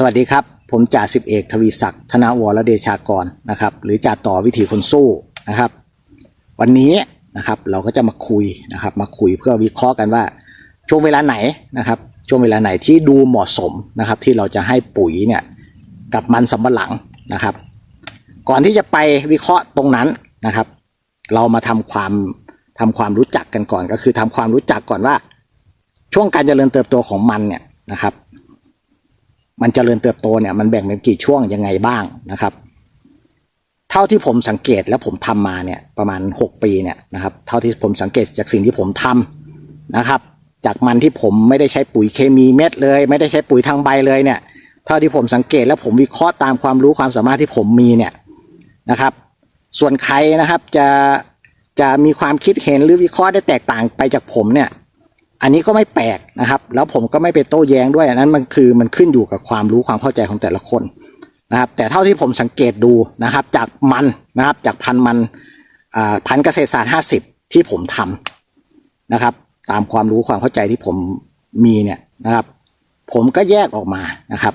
สวัสดีครับ ผมจ่าสิบเอกทวีศักดิ์ธนวรเดชากรนะครับ หรือจ่าต่อวิถีคนสู้นะครับ วันนี้นะครับเราก็จะมาคุยนะครับ มาคุยเพื่อวิเคราะห์กันว่าช่วงเวลาไหนนะครับ ช่วงเวลาไหนที่ดูเหมาะสมนะครับ ที่เราจะให้ปุ๋ยเนี่ยกับมันสำปะหลังนะครับ ก่อนที่จะไปวิเคราะห์ตรงนั้นนะครับ เรามาทำความทำความรู้จักกันก่อนก็คือทำความรู้จักก่อนว่า ช่วงการเจริญเติบโตของมันเนี่ยนะครับ มันเจริญเติบโตเนี่ยมันแบ่งเป็นกี่ช่วงยังไงบ้างนะครับ เท่าที่ผมสังเกตและผมทำมาเนี่ยประมาณ 6 ปีเนี่ยนะครับ เท่าที่ผมสังเกตจากสิ่งที่ผมทำนะครับ จากมันที่ผมไม่ได้ใช้ปุ๋ยเคมีเม็ดเลย ไม่ได้ใช้ปุ๋ยทางใบเลยเนี่ย เท่าที่ผมสังเกตและผมวิเคราะห์ตามความรู้ความสามารถที่ผมมีเนี่ยนะครับ ส่วนใครนะครับจะจะมีความคิดเห็นหรือวิเคราะห์ได้แตกต่างไปจากผมเนี่ย อันนี้ก็ไม่แปลกนะครับ แล้วผมก็ไม่ไปโต้แย้งด้วยอันนั้นมันคือมันขึ้นอยู่กับความรู้ความเข้าใจของแต่ละคนนะครับ แต่เท่าที่ผมสังเกตดูนะครับ จากมันนะครับ จากพันมันพันเกษตรศาสตร์ห้าสิบที่ผมทำนะครับ ตามความรู้ความเข้าใจที่ผมมีเนี่ยนะครับ ผมก็แยกออกมานะครับ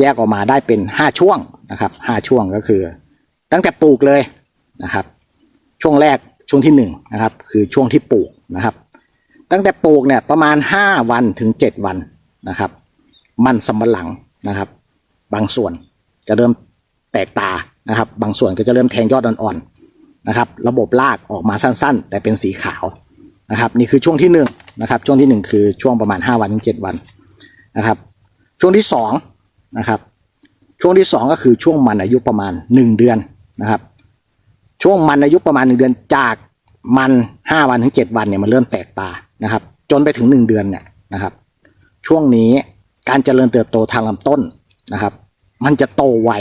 แยกออกมาได้เป็นห้าช่วงนะครับห้าช่วงก็คือ ตั้งแต่ปลูกเลยนะครับ ช่วงแรกช่วงที่หนึ่งนะครับ คือช่วงที่ปลูกนะครับ ตั้งแต่ปลูกเนี่ยประมาณ 5 วันถึง 7 วันนะครับ มันสำปะหลังนะครับ บางส่วนจะเริ่มแตกตานะครับ บางส่วนก็จะเริ่มแทงยอดอ่อนๆนะครับ ระบบรากออกมาสั้นๆ แต่เป็นสีขาวนะครับ นี่คือช่วงที่หนึ่งนะครับ ช่วงที่หนึ่งคือช่วงประมาณ 5 วันถึง 7 วันนะครับ ช่วงที่สองนะครับ ช่วงที่สองก็คือช่วงมันอายุประมาณ 1 เดือนนะครับ ช่วงมันอายุประมาณ 1 เดือนจากมัน 5 วันถึง 7 วันเนี่ยมันเริ่มแตกตา นะครับ จนไปถึง 1 เดือนเนี่ยนะครับ ช่วงนี้การเจริญเติบโตทางลำต้นนะครับ มันจะโตไว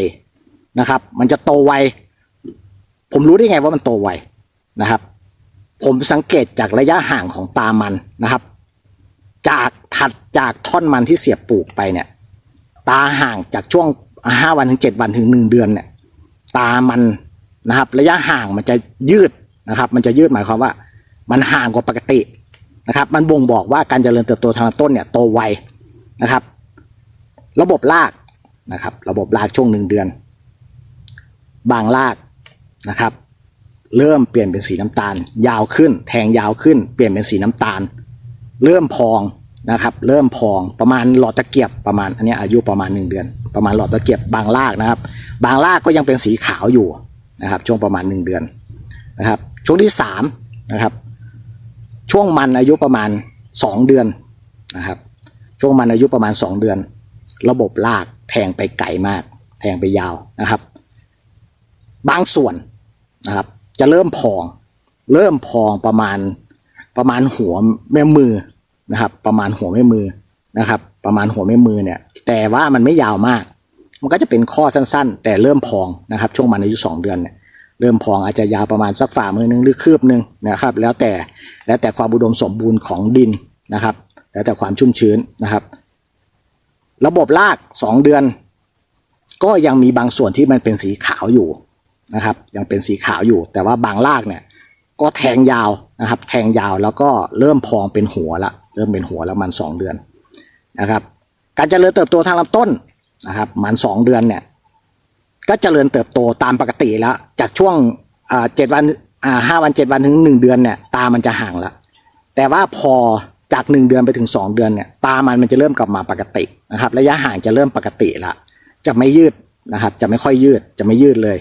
นะครับ มันจะโตไวผมรู้ได้ไงว่ามันโตไวนะครับ ผมสังเกตจากระยะห่างของตามันนะครับ จากถัดจากท่อนมันที่เสียบปลูกไปเนี่ย ตาห่างจากช่วง5วันถึง7วันถึง1เดือนเนี่ย ตามันนะครับ ระยะห่างมันจะยืดนะครับ มันจะยืดหมายความว่า มันห่างกว่าปกติ นะครับ มันบ่งบอกว่าการเจริญเติบโตทางต้นเนี่ยโตไวนะครับ ระบบรากนะครับ ระบบรากช่วงหนึ่งเดือน บางรากนะครับ เริ่มเปลี่ยนเป็นสีน้ำตาล ยาวขึ้น แทงยาวขึ้น เปลี่ยนเป็นสีน้ำตาล เริ่มพองนะครับ เริ่มพองประมาณหลอดตะเกียบประมาณอันนี้อายุประมาณหนึ่งเดือน ประมาณหลอดตะเกียบบางรากนะครับ บางรากก็ยังเป็นสีขาวอยู่นะครับ ช่วงประมาณหนึ่งเดือนนะครับ ช่วงที่สามนะครับ ช่วงมันอายุประมาณสองเดือนนะครับ ช่วงมันอายุประมาณสองเดือน ระบบรากแทงไปไกลมาก แทงไปยาวนะครับ บางส่วนนะครับ จะเริ่มพอง เริ่มพองประมาณประมาณหัวแม่มือนะครับ ประมาณหัวแม่มือนะครับ ประมาณหัวแม่มือเนี่ย แต่ว่ามันไม่ยาวมาก มันก็จะเป็นข้อสั้น ๆ แต่เริ่มพองนะครับ ช่วงมันอายุสองเดือนเนี่ย เริ่มพองอาจจะยาวประมาณสักฝ่ามือหนึงหรือคืบหนึ่งนะครับ แล้วแต่แล้วแต่ความอุดมสมบูรณ์ของดินนะครับ แล้วแต่ความชุ่มชื้นนะครับ ระบบรากสองเดือน ก็ยังมีบางส่วนที่มันเป็นสีขาวอยู่นะครับ ยังเป็นสีขาวอยู่ แต่ว่าบางรากเนี่ยก็แทงยาวนะครับ แทงยาวแล้วก็เริ่มพองเป็นหัวละเริ่มเป็นหัวแล้วมันสองเดือนนะครับ การเจริญเติบโตทางลำต้นนะครับ มันสองเดือนเนี่ย ก็เจริญเติบโตตามปกติแล้ว จากช่วงเจ็ดวันห้าวันเจ็ดวันถึงหนึ่งเดือนเนี่ยตามันจะห่างแล้วแต่ว่าพอจากหนึ่งเดือนไปถึงสองเดือนเนี่ยตามันมันจะเริ่มกลับมาปกตินะครับ ระยะห่างจะเริ่มปกติละจะไม่ยืดนะครับ จะไม่ค่อยยืดจะไม่ยืดเลย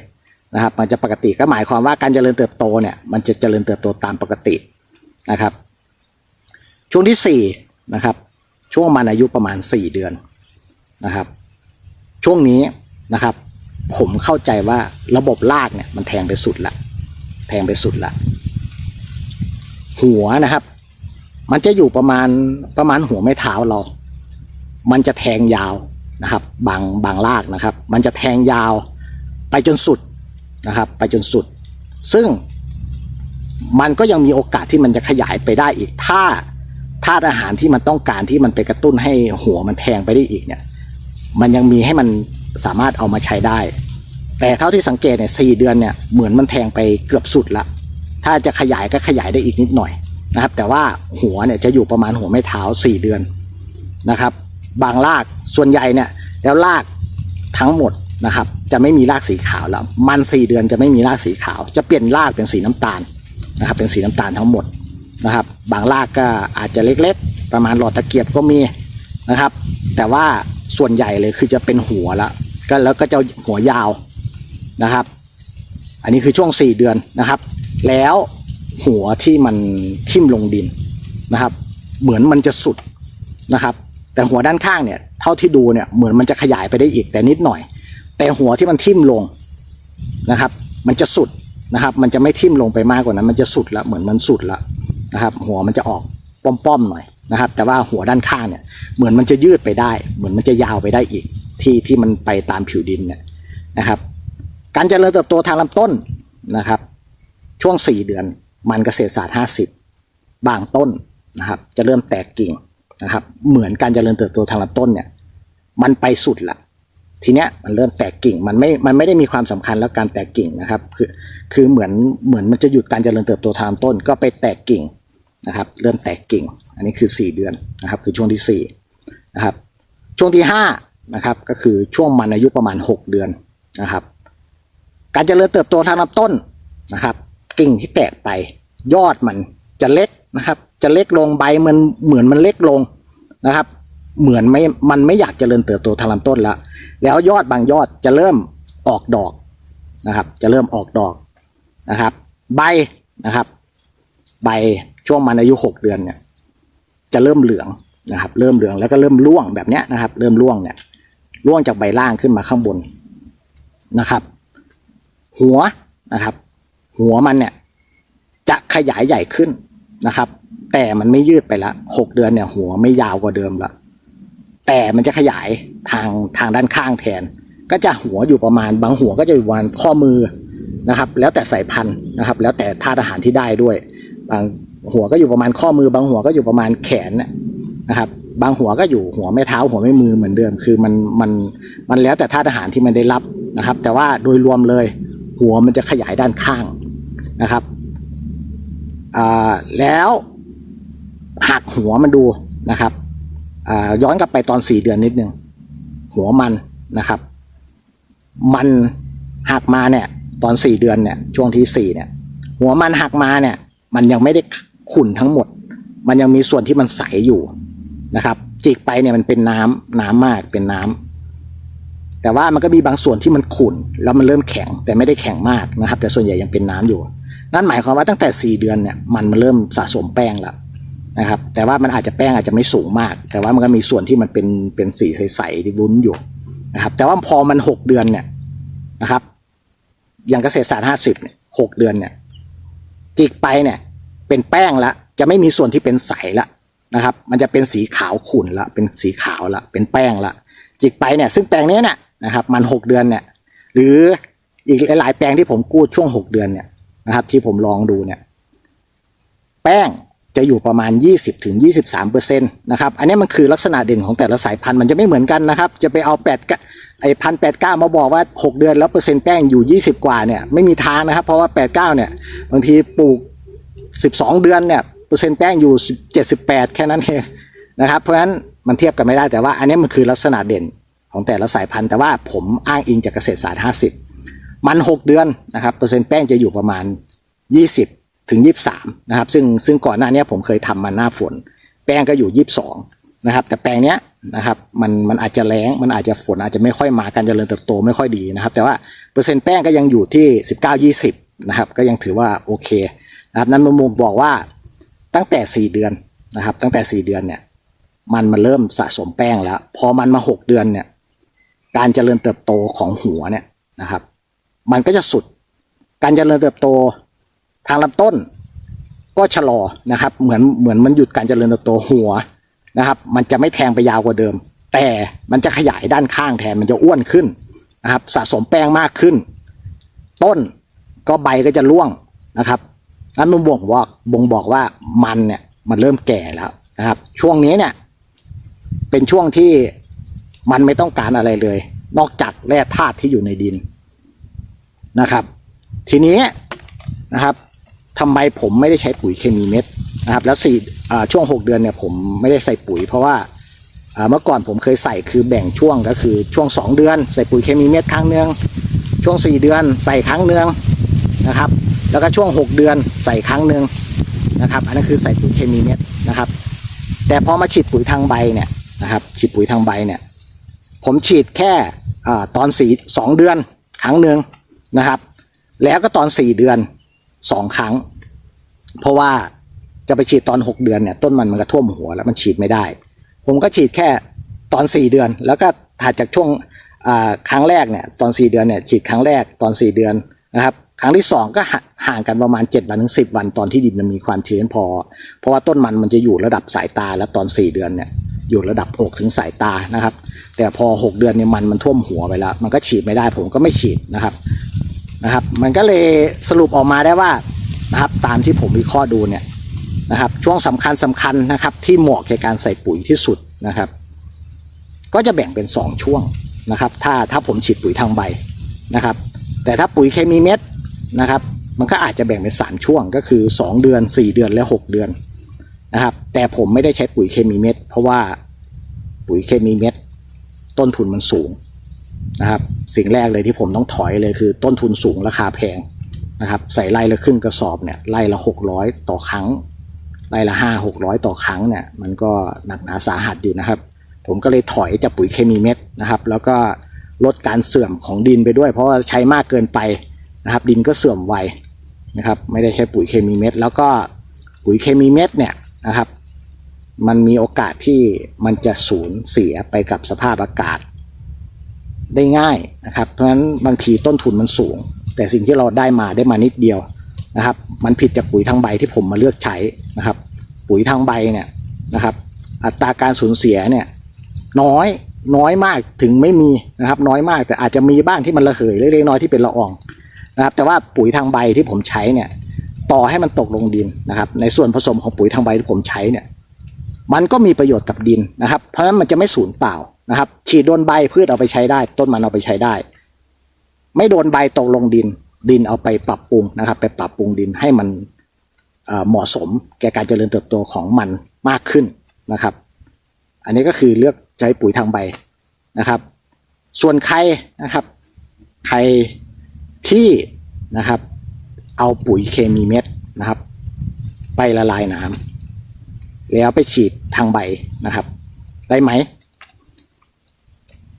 นะครับ มันจะปกติก็หมายความว่าการเจริญเติบโตเนี่ยมันจะเจริญเติบโตตามปกตินะครับ ช่วงที่สี่นะครับ ช่วงมันอายุประมาณสี่เดือนนะครับ ช่วงนี้นะครับ ผมเข้าใจว่าระบบรากเนี่ยมันแทงไปสุดละแทงไปสุดละหัวนะครับ มันจะอยู่ประมาณประมาณหัวไม่เท้าเรา มันจะแทงยาวนะครับ บางบางรากนะครับ มันจะแทงยาวไปจนสุดนะครับ ไปจนสุด ซึ่งมันก็ยังมีโอกาสที่มันจะขยายไปได้อีก ถ้าธาตุอาหารที่มันต้องการที่มันไปกระตุ้นให้หัวมันแทงไปได้อีกเนี่ย มันยังมีให้มันสามารถเอามาใช้ได้ แต่เท่าที่สังเกตเนี่ยสเดือนเนี่ยเหมือนมันแทงไปเกือบสุดละ ถ้าจะขยายก็ขยายได้อีกนิดหน่อยนะครับ แต่ว่าหัวเนี่ยจะอยู่ประมาณหัวไม่เท้าสี่เดือนนะครับ บางรากส่วนใหญ่เนี่ยแล้วรากทั้งหมดนะครับ จะไม่มีรากสีขาวแล้ว มันสี่เดือนจะไม่มีรากสีขาว จะเปลี่ยนรากเป็นสีน้ำตาลนะครับ เป็นสีน้ำตาลทั้งหมดนะครับ บางรากก็อาจจะเล็กๆ ประมาณหลอดตะเกียบก็มีนะครับ แต่ว่าส่วนใหญ่เลยคือจะเป็นหัวละก็แล้วก็จะหัวยาว นะครับ อันนี้คือช่วง 4 เดือนนะครับ แล้วหัวที่มันทิ่มลงดินนะครับ เหมือนมันจะสุดนะครับ แต่หัวด้านข้างเนี่ยเท่าที่ดูเนี่ยเหมือนมันจะขยายไปได้อีกแต่นิดหน่อย แต่หัวที่มันทิ่มลงนะครับ มันจะสุดนะครับ มันจะไม่ทิ่มลงไปมากกว่านั้น มันจะสุดละเหมือนมันสุดละนะครับ หัวมันจะออกป้อมๆหน่อยนะครับ แต่ว่าหัวด้านข้างเนี่ยเหมือนมันจะยืดไปได้ เหมือนมันจะยาวไปได้อีก ที่ที่มันไปตามผิวดินเนี่ยนะครับ การเจริญเติบโตทางลำต้นนะครับ ช่วง 4 เดือนมันเกษตรศาสตร์ 50 บางต้นนะครับ จะเริ่มแตกกิ่งนะครับ เหมือนการเจริญเติบโตทางลำต้นเนี่ยมันไปสุดละทีเนี้ยมันเริ่มแตกกิ่งมันไม่ มันไม่ได้มีความสำคัญแล้วการแตกกิ่งนะครับ คือคือเหมือนเหมือนมันจะหยุดการเจริญเติบโตทางลำต้นก็ไปแตกกิ่งนะครับ เริ่มแตกกิ่ง อันนี้คือ 4 เดือนนะครับ คือช่วงที่4นะครับช่วงที่5นะครับก็คือช่วงมันอายุประมาณ 6 เดือนนะครับ การเจริญเติบโตทางลำต้นนะครับ กิ่งที่แตกไป ยอดมันจะเล็กนะครับ จะเล็กลงใบมันเหมือนมันเล็กลงนะครับ เหมือนไม่มันไม่อยากเจริญเติบโตทางลำต้นแล้วแล้วยอดบางยอดจะเริ่มออกดอกนะครับ จะเริ่มออกดอกนะครับ ใบนะครับ ใบช่วงมันอายุหกเดือนเนี่ยจะเริ่มเหลืองนะครับ เริ่มเหลืองแล้วก็เริ่มร่วงแบบเนี้ยนะครับ เริ่มร่วงเนี่ยร่วงจากใบล่างขึ้นมาข้างบนนะครับ หัวนะครับ หัวมันเนี่ยจะขยายใหญ่ขึ้นนะครับ แต่มันไม่ยืดไปละหกเดือนเนี่ย หัวไม่ยาวกว่าเดิมละแต่มันจะขยายทางทางด้านข้างแทน ก็จะหัวอยู่ประมาณบางหัวก็จะอยู่ประมาณข้อมือนะครับ แล้วแต่สายพันธุ์นะครับ แล้วแต่ธาตุอาหารที่ได้ด้วย บางหัวก็อยู่ประมาณข้อมือบางหัวก็อยู่ประมาณแขนนะครับ บางหัวก็อยู่หัวไม่เท้า หัวไม่มือเหมือนเดิม คือมันมันมันแล้วแต่ธาตุอาหารที่มันได้รับนะครับ แต่ว่าโดยรวมเลย หัวมันจะขยายด้านข้างนะครับแล้วหักหัวมันดูนะครับย้อนกลับไปตอนสี่เดือนนิดนึงหัวมันนะครับ มันหักมาเนี่ย ตอนสี่เดือนเนี่ย ช่วงที่สี่เนี่ย หัวมันหักมาเนี่ย มันยังไม่ได้ขุ่นทั้งหมด มันยังมีส่วนที่มันใสอยู่นะครับจิกไปเนี่ยมันเป็นน้ำน้ำมากเป็นน้ำ แต่ว่ามันก็มีบางส่วนที่มันขุ่นแล้วมันเริ่มแข็งแต่ไม่ได้แข็งมากนะครับ แต่ส่วนใหญ่ยังเป็นน้ำอยู่ นั่นหมายความว่าตั้งแต่ 4 เดือนเนี่ยมันมันเริ่มสะสมแป้งแล้วนะครับ แต่ว่ามันอาจจะแป้งอาจจะไม่สูงมาก แต่ว่ามันก็มีส่วนที่มันเป็นเป็นสีใสๆที่วุ้นอยู่นะครับ แต่ว่าพอมัน 6 เดือนเนี่ยนะครับ อย่างเกษตรศาสตร์50เนี่ยหกเดือนเนี่ยจิกไปเนี่ยเป็นแป้งละจะไม่มีส่วนที่เป็นใสละนะครับ มันจะเป็นสีขาวขุ่นละเป็นสีขาวละเป็นแป้งละจิกไปเนี่ยซึ่งแปลงนี้เนี่ย นะครับ มันหกเดือนเนี่ย หรืออีกหลายๆแปลงที่ผมกู้ช่วงหกเดือนเนี่ยนะครับ ที่ผมลองดูเนี่ย แป้งจะอยู่ประมาณ 20ถึง23เปอร์เซ็นต์นะครับ อันนี้มันคือลักษณะเด่นของแต่ละสายพันธุ์มันจะไม่เหมือนกันนะครับ จะไปเอา8ไอ้พันแปดเก้ามาบอกว่า 6 เดือนแล้วเปอร์เซ็นต์แป้งอยู่ 20 กว่าเนี่ยไม่มีทางนะครับ เพราะว่า 89 เนี่ยบางทีปลูก 12 เดือนเนี่ยเปอร์เซ็นต์แป้งอยู่ 78 แค่นั้นเองนะครับ เพราะฉะนั้นมันเทียบกันไม่ได้แต่ว่า อันนี้มันคือลักษณะเด่น ของแต่ละสายพันธุ์แต่ว่าผมอ้างอิงจากเกษตรศาสตร์ 50 มัน 6 เดือนนะครับเปอร์เซ็นต์แป้งจะอยู่ประมาณ 20 ถึง 23 นะครับ ซึ่งซึ่งก่อนหน้านี้ผมเคยทำมาหน้าฝน แป้งก็อยู่ 22 นะครับ แต่แปลงเนี้ยนะครับมันมันอาจจะแรงมันอาจจะฝนอาจจะไม่ค่อยมาการเจริญเติบโตไม่ค่อยดีนะครับ แต่ว่าเปอร์เซ็นต์แป้งก็ยังอยู่ที่ 19 20 นะครับ ก็ยังถือว่าโอเคนะครับนั้นมุมบอกว่าตั้งแต่ 4 เดือนนะครับ ตั้งแต่ 4 เดือนเนี่ยมันมาเริ่มสะสมแป้งแล้ว พอมันมา 6 เดือนเนี่ย การเจริญเติบโตของหัวเนี่ยนะครับ มันก็จะสุด การเจริญเติบโตทางลำต้นก็ชะลอนะครับ เหมือนเหมือนมันหยุดการเจริญเติบโตหัวนะครับ มันจะไม่แทงไปยาวกว่าเดิม แต่มันจะขยายด้านข้างแทนมันจะอ้วนขึ้นนะครับ สะสมแป้งมากขึ้น ต้นก็ใบก็จะร่วงนะครับนั่นมันบ่งบอกบ่งบอกว่ามันเนี่ยมันเริ่มแก่แล้วนะครับ ช่วงนี้เนี่ยเป็นช่วงที่ มันไม่ต้องการอะไรเลย นอกจากแร่ธาตุที่อยู่ในดินนะครับ ทีนี้นะครับทำไมผมไม่ได้ใช้ปุ๋ยเคมีเม็ดนะครับแล้วสี่ช่วงหกเดือนเนี่ยผมไม่ได้ใส่ปุ๋ย เพราะว่าเมื่อก่อนผมเคยใส่คือแบ่งช่วงก็คือช่วง 2 เดือน ใส่ปุ๋ยเคมีเม็ดครั้งหนึ่งช่วง 4 เดือนใส่ครั้งหนึ่งนะครับ แล้วก็ช่วง 6 เดือนใส่ครั้งหนึ่งนะครับ อันนั้นคือใส่ปุ๋ยเคมีเม็ดนะครับ แต่พอมาฉีดปุ๋ยทางใบเนี่ยนะครับฉีดปุ๋ยทางใบเนี่ย ผมฉีดแค่อตอนสี่สองเดือนครั้งหนึ่งนะครับ แล้วก็ตอนสี่เดือนสองครั้ง เพราะว่าจะไปฉีดตอนหกเดือนเนี่ยต้นมันมันก็ท่วมหัวแล้วมันฉีดไม่ได้ ผมก็ฉีดแค่ตอนสี่เดือน แล้วก็ถัดจากช่วงครั้งแรกเนี่ยตอนสี่เดือนเนี่ยฉีดครั้งแรกตอนสี่เดือนนะครับครั้งที่สองก็ห่าห่างกันประมาณเจ็ดวันถึงสิบวันตอนที่ดินมันมีความชื้นพอ เพราะว่าต้นมันมันจะอยู่ระดับสายตาแล้วตอนสี่เดือนเนี่ยอยู่ระดับอกถึงสายตานะครับ แต่พอหกเดือนเนี่ยมันมันท่วมหัวไปแล้ว มันก็ฉีดไม่ได้ผมก็ไม่ฉีดนะครับนะครับ มันก็เลยสรุปออกมาได้ว่านะครับ ตามที่ผมวิเคราะห์ดูเนี่ยนะครับ ช่วงสำคัญสำคัญนะครับ ที่เหมาะแก่การใส่ปุ๋ยที่สุดนะครับ ก็จะแบ่งเป็นสองช่วงนะครับ ถ้าถ้าผมฉีดปุ๋ยทางใบนะครับ แต่ถ้าปุ๋ยเคมีเม็ดนะครับ มันก็อาจจะแบ่งเป็นสามช่วงก็คือสองเดือนสี่เดือนและหกเดือนนะครับ แต่ผมไม่ได้ใช้ปุ๋ยเคมีเม็ดเพราะว่าปุ๋ยเคมีเม็ด ต้นทุนมันสูงนะครับ สิ่งแรกเลยที่ผมต้องถอยเลยคือ ต้นทุนสูงราคาแพงนะครับ ใส่ไร่ละครึ่งกระสอบเนี่ยไร่ละหกร้อยต่อครั้งไร่ละห้าหกร้อยต่อครั้งเนี่ยมันก็หนักหนาสาหัสอยู่นะครับ ผมก็เลยถอยจากปุ๋ยเคมีเม็ดนะครับ แล้วก็ลดการเสื่อมของดินไปด้วย เพราะว่าใช้มากเกินไปนะครับ ดินก็เสื่อมไวนะครับ ไม่ได้ใช้ปุ๋ยเคมีเม็ดแล้วก็ปุ๋ยเคมีเม็ดเนี่ยนะครับ มันมีโอกาสที่มันจะสูญเสียไปกับสภาพอากาศ ได้ง่ายนะครับ เพราะฉะนั้นบางทีต้นทุนมันสูง แต่สิ่งที่เราได้มาได้มานิดเดียวนะครับ มันผิดจากปุ๋ยทางใบที่ผมมาเลือกใช้นะครับ ปุ๋ยทางใบเนี่ยนะครับ อัตราการสูญเสียเนี่ยน้อยน้อยมากถึงไม่มีนะครับ น้อยมากแต่อาจจะมีบ้างที่มันระเหยเล็กๆน้อยที่เป็นละอองนะครับ แต่ว่าปุ๋ยทางใบที่ผมใช้เนี่ย ต่อให้มันตกลงดินนะครับ ในส่วนผสมของปุ๋ยทางใบที่ผมใช้เนี่ย มันก็มีประโยชน์กับดินนะครับ เพราะฉะนั้นมันจะไม่สูญเปล่านะครับ ฉีดโดนใบพืชเอาไปใช้ได้ ต้นมันเอาไปใช้ได้ ไม่โดนใบตกลงดิน ดินเอาไปปรับปรุงนะครับ ไปปรับปรุงดินให้มันเอ่อเหมาะสมแก่การเจริญเติบโตของมันมากขึ้นนะครับ อันนี้ก็คือเลือกใช้ปุ๋ยทางใบนะครับ ส่วนใครนะครับ ใครที่นะครับ เอาปุ๋ยเคมีเม็ดนะครับ ไปละลายน้ำ แล้วไปฉีดทางใบนะครับ ได้ไหม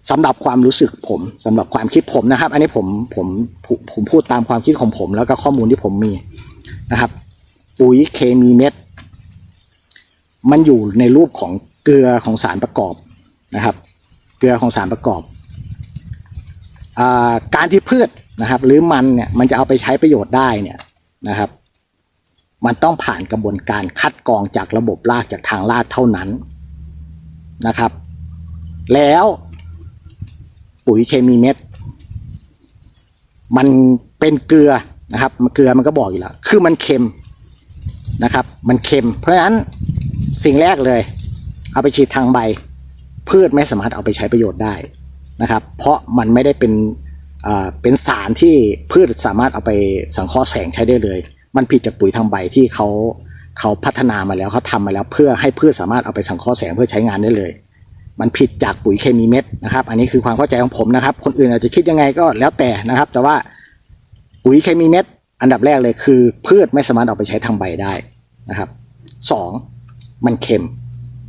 สำหรับความรู้สึกผมสำหรับความคิดผมนะครับ อันนี้ผมผมผมพูดตามความคิดของผม แล้วก็ข้อมูลที่ผมมีนะครับ ปุ๋ยเคมีเม็ด มันอยู่ในรูปของเกลือของสารประกอบนะครับ เกลือของสารประกอบอการที่พืชนะครับ หรือมันเนี่ยมันจะเอาไปใช้ประโยชน์ได้เนี่ยนะครับ มันต้องผ่านกระบวนการคัดกรองจากระบบรากจากทางรากเท่านั้นนะครับ แล้วปุ๋ยเคมีเม็ด มันเป็นเกลือนะครับเกลือมันก็บอกอยู่แล้ว คือมันเค็มนะครับ มันเค็ม เพราะฉะนั้นสิ่งแรกเลย เอาไปฉีดทางใบ พืชไม่สามารถเอาไปใช้ประโยชน์ได้นะครับ เพราะมันไม่ได้เป็นอ่าเป็นสารที่พืชสามารถเอาไปสังเคราะห์แสงใช้ได้เลย มันผิดจากปุ๋ยทางใบที่เขาเขาพัฒนามาแล้วเขาทำมาแล้ว เพื่อให้พืชสามารถเอาไปสังเคราะห์แสงเพื่อใช้งานได้เลย มันผิดจากปุ๋ยเคมีเม็ดนะครับ อันนี้คือความเข้าใจของผมนะครับ คนอื่นอาจจะคิดยังไงก็แล้วแต่นะครับ แต่ว่าปุ๋ยเคมีเม็ด อันดับแรกเลยคือ พืชไม่สามารถเอาไปใช้ทางใบได้นะครับสองมันเค็ม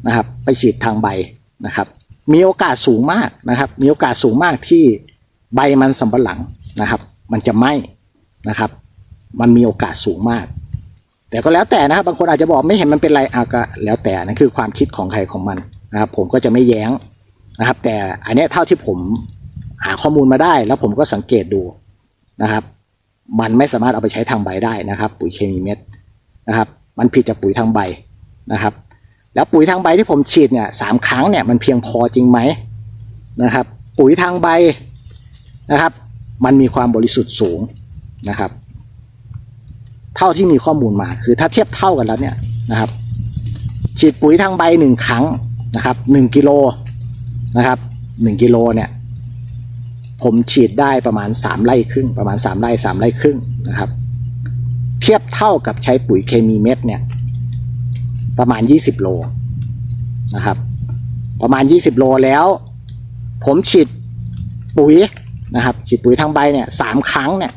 นะครับ ไปฉีดทางใบนะครับ มีโอกาสสูงมากนะครับ มีโอกาสสูงมากที่ใบมันสำปะหลังนะครับ มันจะไหม้นะครับ มันมีโอกาสสูงมาก แต่ก็แล้วแต่นะครับบางคนอาจจะบอกไม่เห็นมันเป็นไรอะก็แล้วแต่นั่นคือความคิดของใครของมันนะครับ ผมก็จะไม่แย้งนะครับ แต่อันนี้เท่าที่ผมหาข้อมูลมาได้ แล้วผมก็สังเกตดูนะครับ มันไม่สามารถเอาไปใช้ทางใบได้นะครับ ปุ๋ยเคมีเม็ดนะครับ มันผิดจากปุ๋ยทางใบนะครับ แล้วปุ๋ยทางใบที่ผมฉีดเนี่ยสามครั้งเนี่ยมันเพียงพอจริงไหมนะครับ ปุ๋ยทางใบนะครับ มันมีความบริสุทธิ์สูงนะครับ เท่าที่มีข้อมูลมา คือถ้าเทียบเท่ากันแล้วเนี่ยนะครับ ฉีดปุ๋ยทางใบหนึ่งครั้งนะครับหนึ่งกิโลนะครับหนึ่งกิโลเนี่ย ผมฉีดได้ประมาณสามไร่ครึ่ง ประมาณสามไร่สามไร่ครึ่งนะครับ เทียบเท่ากับใช้ปุ๋ยเคมีเม็ดเนี่ย ประมาณยี่สิบโลนะครับ ประมาณ20โลแล้ว ผมฉีดปุ๋ยนะครับ ฉีดปุ๋ยทางใบเนี่ยสามครั้งเนี่ย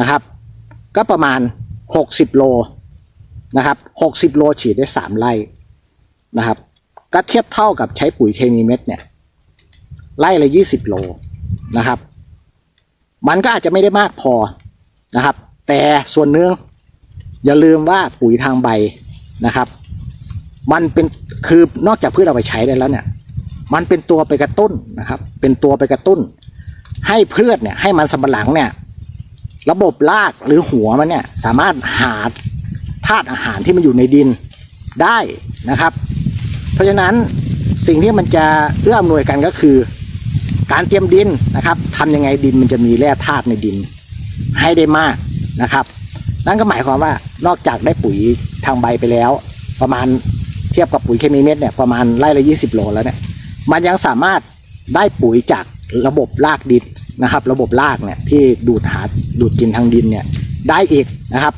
นะครับ ก็ประมาณ 60 โลนะครับ 60 โลฉีดได้ 3 ไร่นะครับ ก็เทียบเท่ากับใช้ปุ๋ยเคมีเม็ดเนี่ย ไร่ละ 20 โลนะครับ มันก็อาจจะไม่ได้มากพอนะครับ แต่ส่วนหนึ่งอย่าลืมว่าปุ๋ยทางใบนะครับ มันเป็นคือนอกจากพืชเอาไปใช้ได้แล้วเนี่ย มันเป็นตัวไปกระตุ้นนะครับ เป็นตัวไปกระตุ้น ให้พืชเนี่ยให้มันสำปะหลังเนี่ย ระบบรากหรือหัวมันเนี่ยสามารถหาธาตุอาหารที่มันอยู่ในดินได้นะครับ เพราะฉะนั้นสิ่งที่มันจะเอื้ออำนวยกันก็คือ การเตรียมดินนะครับทำยังไงดินมันจะมีแร่ธาตุในดินให้ได้มากนะครับ นั่นก็หมายความว่านอกจากได้ปุ๋ยทางใบไปแล้ว ประมาณเทียบกับปุ๋ยเคมีเม็ดเนี่ยประมาณไร่ละ 20 โลแล้วเนี่ยมันยังสามารถได้ปุ๋ยจากระบบรากดิน นะครับ ระบบรากเนี่ยที่ดูดหาดูดกินทางดินเนี่ยได้อีกนะครับ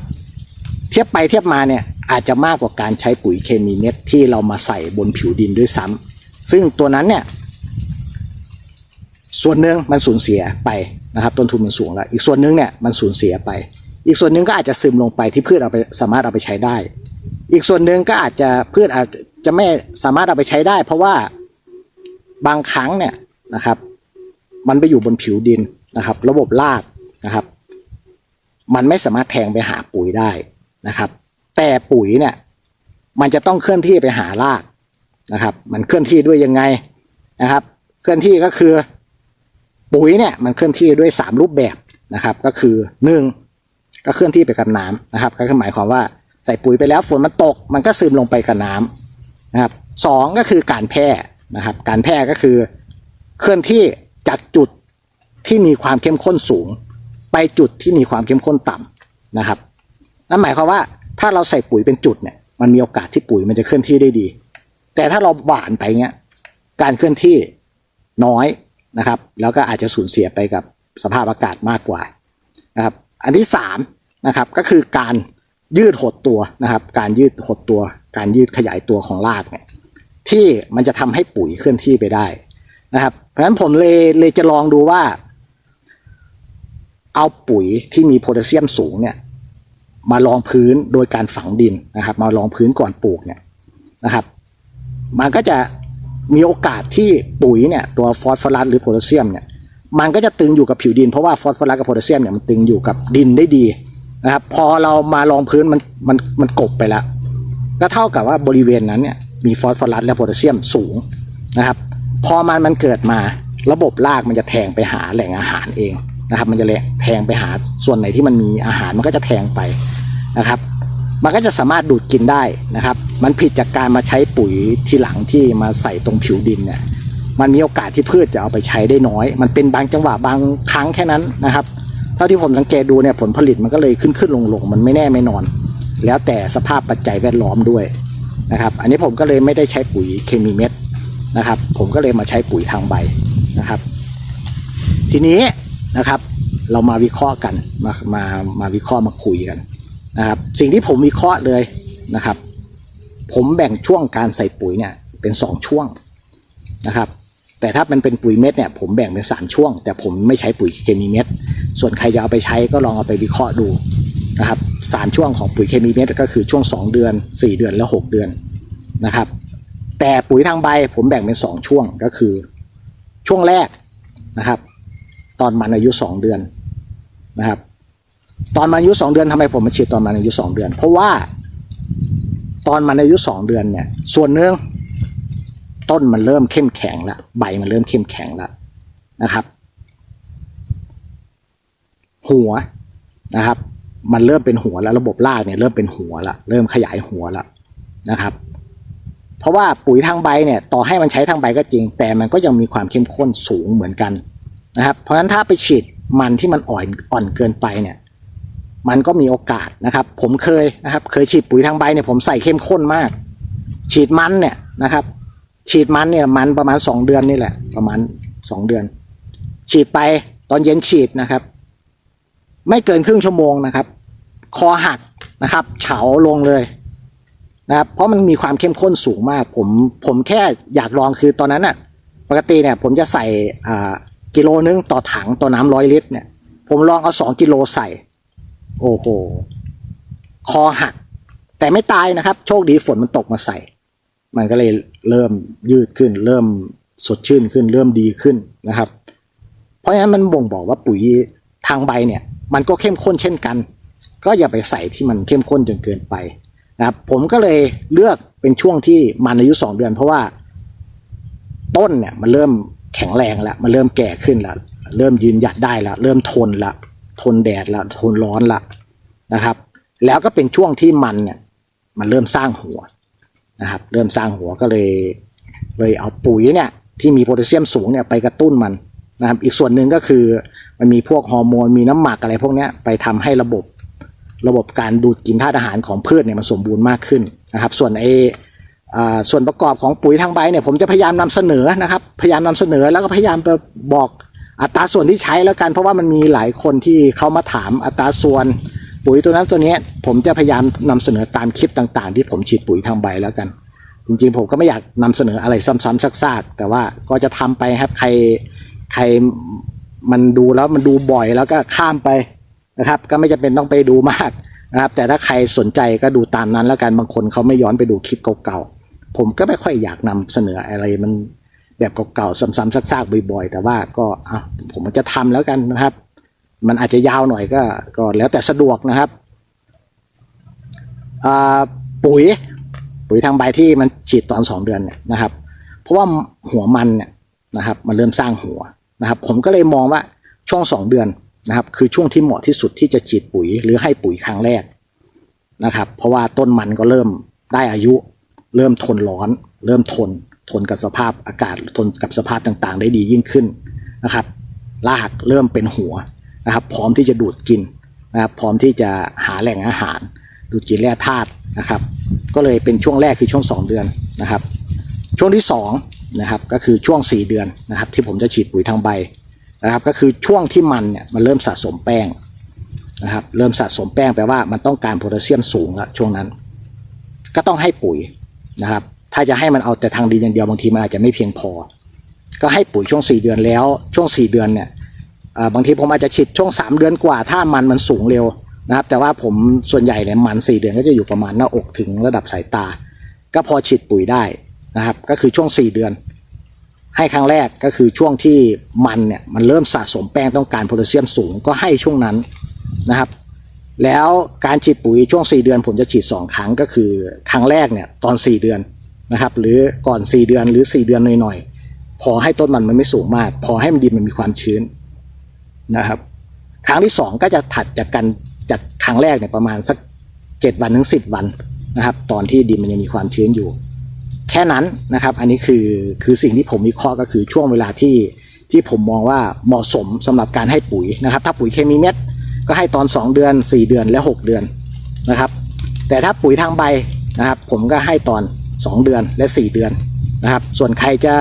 เทียบไปเทียบมาเนี่ยอาจจะมากกว่าการใช้ปุ๋ยเคมีเม็ดที่เรามาใส่บนผิวดินด้วยซ้ำซึ่งตัวนั้นเนี่ยส่วนหนึ่งมันสูญเสียไปนะครับ ต้นทุนมันสูงแล้ว อีกส่วนหนึ่งเนี่ยมันสูญเสียไป อีกส่วนหนึ่งก็อาจจะซึมลงไปที่พืชเอาไปสามารถเอาไปใช้ได้ อีกส่วนหนึ่งก็อาจจะพืชอาจจะไม่สามารถเอาไปใช้ได้ เพราะว่าบางครั้งเนี่ยนะครับ มันไปอยู่บนผิวดินนะครับ ระบบรากนะครับ มันไม่สามารถแทงไปหาปุ๋ยได้นะครับ แต่ปุ๋ยเนี่ยมันจะต้องเคลื่อนที่ไปหารากนะครับ มันเคลื่อนที่ด้วยยังไงนะครับ เคลื่อนที่ก็คือ ปุ๋ยเนี่ยมันเคลื่อนที่ด้วยสามรูปแบบนะครับ ก็คือหนึ่งก็เคลื่อนที่ไปกับน้ำนะครับ ก็คือหมายความว่าใส่ปุ๋ยไปแล้วฝนมันตก มันก็ซึมลงไปกับน้ำนะครับสองก็คือการแพร่นะครับ การแพร่ก็คือเคลื่อนที่ จากจุดที่มีความเข้มข้นสูง ไปจุดที่มีความเข้มข้นต่ำนะครับนั่นหมายความว่าถ้าเราใส่ปุ๋ยเป็นจุดเนี่ยมันมีโอกาสที่ปุ๋ยมันจะเคลื่อนที่ได้ดี แต่ถ้าเราหวานไปเงี้ยการเคลื่อนที่น้อยนะครับ แล้วก็อาจจะสูญเสียไปกับสภาพอากาศมากกว่านะครับอันที่สามนะครับก็คือการยืดหดตัวนะครับ การยืดหดตัว การยืดขยายตัวของรากเนี่ยที่มันจะทำให้ปุ๋ยเคลื่อนที่ไปได้ นะครับ เพราะฉะนั้นผมเลยเลยจะลองดูว่า เอาปุ๋ยที่มีโพแทสเซียมสูงเนี่ย มาลองพื้นโดยการฝังดินนะครับ มาลองพื้นก่อนปลูกเนี่ยนะครับ มันก็จะมีโอกาสที่ปุ๋ยเนี่ยตัวฟอสฟอรัสหรือโพแทสเซียมเนี่ยมันก็จะตึงอยู่กับผิวดินเพราะว่าฟอสฟอรัสกับโพแทสเซียมเนี่ยมันตึงอยู่กับดินได้ดีนะครับ พอเรามาลองพื้นมันมันมันกบไปแล้วก็เท่ากับว่าบริเวณนั้นเนี่ยมีฟอสฟอรัสและโพแทสเซียมสูงนะครับ พอมันมันเกิดมา ระบบรากมันจะแทงไปหาแหล่งอาหารเองนะครับ มันจะเลยแทงไปหาส่วนไหนที่มันมีอาหารมันก็จะแทงไปนะครับ มันก็จะสามารถดูดกินได้นะครับ มันผิดจากการมาใช้ปุ๋ยทีหลังที่มาใส่ตรงผิวดินเนี่ยมันมีโอกาสที่พืชจะเอาไปใช้ได้น้อย มันเป็นบางจังหวะบางครั้งแค่นั้นนะครับ เท่าที่ผมสังเกตดูเนี่ยผลผลิตมันก็เลยขึ้นขึ้นลงลงมันไม่แน่ไม่นอน แล้วแต่สภาพปัจจัยแวดล้อมด้วยนะครับ อันนี้ผมก็เลยไม่ได้ใช้ปุ๋ยเคมีเม็ด นะครับ ผมก็เลยมาใช้ปุ๋ยทางใบนะครับ ทีนี้นะครับ เรามาวิเคราะห์กันมามามาวิเคราะห์มาคุยกันนะครับ สิ่งที่ผมวิเคราะห์เลยนะครับ ผมแบ่งช่วงการใส่ปุ๋ยเนี่ยเป็นสองช่วงนะครับ แต่ถ้ามันเป็นปุ๋ยเม็ดเนี่ยผมแบ่งเป็นสามช่วง แต่ผมไม่ใช้ปุ๋ยเคมีเม็ด ส่วนใครจะเอาไปใช้ก็ลองเอาไปวิเคราะห์ดูนะครับสามช่วงของปุ๋ยเคมีเม็ดก็คือช่วงสองเดือนสี่เดือนและหกเดือนนะครับ แต่ปุ๋ยทางใบผมแบ่งเป็นสองช่วงก็คือ ช่วงแรกนะครับ ตอนมันอายุสองเดือนนะครับ ตอนมันอายุสองเดือนทำไมผมมาฉีดตอนมันอายุสองเดือน เพราะว่า ตอนมันอายุสองเดือนเนี่ย ส่วนหนึ่งต้นมันเริ่มเข้มแข็งแล้วใบมันเริ่มเข้มแข็งแล้วนะครับ หัวนะครับ มันเริ่มเป็นหัวแล้วระบบรากเนี่ยเริ่มเป็นหัวละเริ่มขยายหัวแล้วนะครับ เพราะว่าปุ๋ยทางใบเนี่ยต่อให้มันใช้ทางใบก็จริง แต่มันก็ยังมีความเข้มข้นสูงเหมือนกันนะครับ เพราะฉะนั้นถ้าไปฉีดมันที่มันอ่อนอ่อนเกินไปเนี่ย มันก็มีโอกาสนะครับ ผมเคยนะครับ เคยฉีดปุ๋ยทางใบเนี่ยผมใส่เข้มข้นมาก ฉีดมันเนี่ยนะครับ ฉีดมันเนี่ยมันประมาณสองเดือนนี่แหละ ประมาณสองเดือน ฉีดไปตอนเย็นฉีดนะครับ ไม่เกินครึ่งชั่วโมงนะครับ คอหักนะครับ เฉาลงเลย นะครับเพราะมันมีความเข้มข้นสูงมาก ผมผมแค่อยากลองคือตอนนั้นน่ะปกติเนี่ยผมจะใส่อ่ากิโลนึงต่อถังต่อน้ำร้อยลิตรเนี่ย ผมลองเอาสองกิโลใส่ โอ้โห คอหัก แต่ไม่ตายนะครับ โชคดีฝนมันตกมาใส่ มันก็เลยเริ่มยืดขึ้น เริ่มสดชื่นขึ้น เริ่มดีขึ้นนะครับ เพราะฉะนั้นมันบ่งบอกว่าปุ๋ยทางใบเนี่ย มันก็เข้มข้นเช่นกัน ก็อย่าไปใส่ที่มันเข้มข้นจนเกินไป นะครับผมก็เลยเลือกเป็นช่วงที่มันอายุสองเดือน เพราะว่าต้นเนี่ยมันเริ่มแข็งแรงแล้วมันเริ่มแก่ขึ้นแล้วเริ่มยืนหยัดได้แล้วเริ่มทนละทนแดดละทนร้อนละนะครับ แล้วก็เป็นช่วงที่มันเนี่ยมันเริ่มสร้างหัวนะครับ เริ่มสร้างหัวก็เลย เลยเอาปุ๋ยเนี่ยที่มีโพแทสเซียมสูงเนี่ยไปกระตุ้นมันนะครับ อีกส่วนหนึ่งก็คือมันมีพวกฮอร์โมนมีน้ำหมักอะไรพวกนี้ไปทำให้ระบบ ระบบการดูดกินธาตุอาหารของพืชเนี่ยมันสมบูรณ์มากขึ้นนะครับ ส่วนไออส่วนประกอบของปุ๋ยทางใบเนี่ยผมจะพยายามนำเสนอนะครับ พยายามนำเสนอแล้วก็พยายามไปบอกอัตราส่วนที่ใช้แล้วกัน เพราะว่ามันมีหลายคนที่เขามาถามอัตราส่วนปุ๋ยตัวนั้นตัวนี้ผมจะพยายามนำเสนอตามคลิปต่าง ๆ ที่ผมฉีดปุ๋ยทางใบแล้วกัน จริงๆ ผมก็ไม่อยากนำเสนออะไรซ้ำๆซากๆแต่ว่าก็จะทำไปครับใครใครมันดูแล้วมันดูบ่อยแล้วก็ข้ามไป นะครับ ก็ไม่จำเป็นต้องไปดูมากนะครับ แต่ถ้าใครสนใจก็ดูตามนั้นแล้วกันบางคนเขาไม่ย้อนไปดูคลิปเก่าๆผมก็ไม่ค่อยอยากนำเสนออะไรมันแบบเก่าๆซ้ำๆซากๆบ่อยๆ แต่ว่าก็อะผมจะทำแล้วกันนะครับ มันอาจจะยาวหน่อยก็ก็แล้วแต่สะดวกนะครับปุ๋ยปุ๋ยทางใบที่มันฉีดตอนสองเดือนเนี่ยนะครับ เพราะว่าหัวมันเนี่ยนะครับ มันเริ่มสร้างหัวนะครับ ผมก็เลยมองว่าช่วงสองเดือน นะครับคือช่วงที่เหมาะที่สุดที่จะฉีดปุ๋ยหรือให้ปุ๋ยครั้งแรกนะครับ เพราะว่าต้นมันก็เริ่มได้อายุ เริ่มทนร้อน เริ่มทน ทนกับสภาพอากาศทนกับสภาพต่างๆ ได้ดียิ่งขึ้นนะครับรากเริ่มเป็นหัวนะครับ พร้อมที่จะดูดกินนะครับ พร้อมที่จะหาแหล่งอาหาร ดูดกินแร่ธาตุนะครับ ก็เลยเป็นช่วงแรกคือช่วง 2 เดือนนะครับ ช่วงที่2นะครับก็คือช่วง 4 เดือนนะครับ ที่ผมจะฉีดปุ๋ยทางใบ นะครับก็คือช่วงที่มันเนี่ยมันเริ่มสะสมแป้งนะครับเริ่มสะสมแป้งแปลว่ามันต้องการโพแทสเซียมสูงล้วช่วงนั้น ก็ต้องให้ปุ๋ยนะครับ ถ้าจะให้มันเอาแต่ทางดินอย่างเดียวบางทีมันอาจจะไม่เพียงพอ ก็ให้ปุ๋ยช่วง 4 เดือนแล้ว ช่วง 4 เดือนเนี่ยบางทีผมอาจจะฉีดช่วง 3 เดือนกว่า ถ้ามันมันสูงเร็วนะครับ แต่ว่าผมส่วนใหญ่เนี่ยมัน 4 เดือนก็จะอยู่ประมาณหน้าอกถึงระดับสายตา ก็พอฉีดปุ๋ยได้นะครับ ก็คือช่วง 4 เดือน ให้ครั้งแรกก็คือช่วงที่มันเนี่ยมันเริ่มสะสมแป้งต้องการโพแทสเซียมสูงก็ให้ช่วงนั้นนะครับ แล้วการฉีดปุ๋ยช่วง 4 เดือน ผมจะฉีด 2 ครั้งก็คือ ครั้งแรกเนี่ยตอน 4 เดือนนะครับ หรือก่อน 4 เดือนหรือ 4 เดือนหน่อยๆพอให้ต้นมันมันไม่สูงมาก พอให้มันดินมันมีความชื้นนะครับ ครั้งที่ 2 ก็จะถัดจากกันจากครั้งแรกเนี่ยประมาณสัก 7 วันถึง 10 วันนะครับ ตอนที่ดินมันยังมีความชื้นอยู่ แค่นั้นนะครับ อันนี้คือคือสิ่งที่ผมวิเคราะห์ก็คือช่วงเวลาที่ที่ผมมองว่าเหมาะสมสำหรับการให้ปุ๋ยนะครับ ถ้าปุ๋ยเคมีเม็ดก็ให้ตอน 2 เดือน 4 เดือนและ 6 เดือนนะครับ แต่ถ้าปุ๋ยทางใบนะครับ ผมก็ให้ตอน 2 เดือนและ 4 เดือนนะครับ ส่วนใครจะ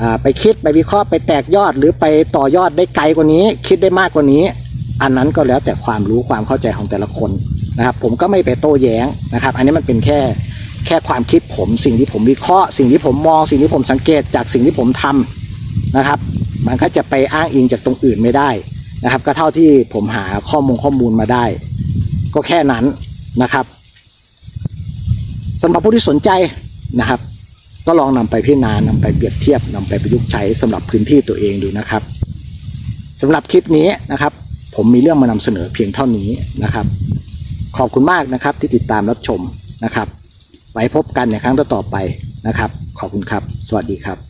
อ่าไปคิดไปวิเคราะห์ไปแตกยอดหรือไปต่อยอดได้ไกลกว่านี้ คิดได้มากกว่านี้ อันนั้นก็แล้วแต่ความรู้ความเข้าใจของแต่ละคนนะครับ ผมก็ไม่ไปโต้แย้งนะครับ อันนี้มันเป็นแค่ แค่ความคิดผมสิ่งที่ผมวิเคราะห์ สิ่งที่ผมมองสิ่งที่ผมสังเกตจากสิ่งที่ผมทำนะครับ มันก็จะไปอ้างอิงจากตรงอื่นไม่ได้นะครับ ก็เท่าที่ผมหาข้อมูลข้อมูลมาได้ ก็แค่นั้นนะครับสำหรับผู้ที่สนใจนะครับ ก็ลองนำไปพิจารณานำไปเปรียบเทียบนำไปประยุกต์ใช้สำหรับพื้นที่ตัวเองดูนะครับสำหรับคลิปนี้นะครับ ผมมีเรื่องมานำเสนอเพียงเท่านี้นะครับ ขอบคุณมากนะครับที่ติดตามรับชมนะครับ ว้พบกันในครั้งต่อๆไปนะครับ ขอบคุณครับ สวัสดีครับ